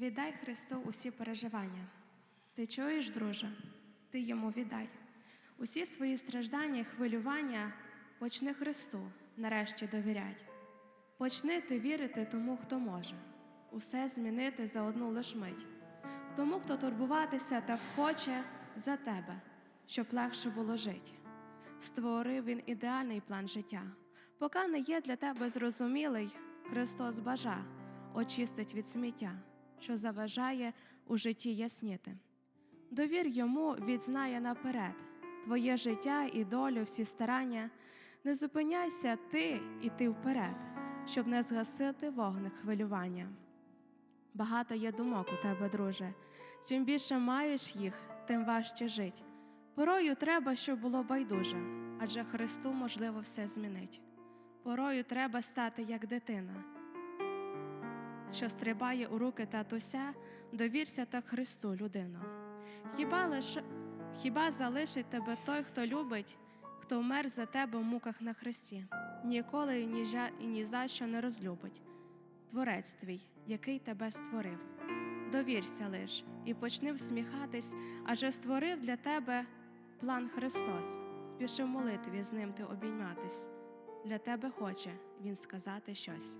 Віддай Христу усі переживання. Ти чуєш, друже? Ти йому віддай. Усі свої страждання хвилювання почни Христу, нарешті довіряй. Почни ти вірити тому, хто може, усе змінити за одну лиш мить, тому, хто турбуватися так хоче за тебе, щоб легше було жити. Створив він ідеальний план життя. Поки не є для тебе зрозумілий, Христос бажа очистить від сміття, що заважає у житті ясніти. Довір йому відзнає наперед твоє життя і долю, всі старання. Не зупиняйся ти іти вперед, щоб не згасити вогник хвилювання. Багато є думок у тебе, друже. Чим більше маєш їх, тим важче жить. Порою треба, щоб було байдуже, адже Христу можливо все змінить. Порою треба стати як дитина, що стрибає у руки татуся, довірся так Христу, людино. Хіба лише хіба залишить тебе той, хто любить, хто вмер за тебе в муках на хресті, ніколи і ні, жа, і ні за що не розлюбить. Творець твій, який тебе створив. Довірся лиш і почни всміхатись, адже створив для тебе план Христос. Спіши в молитві з ним ти обійматись. Для тебе хоче Він сказати щось.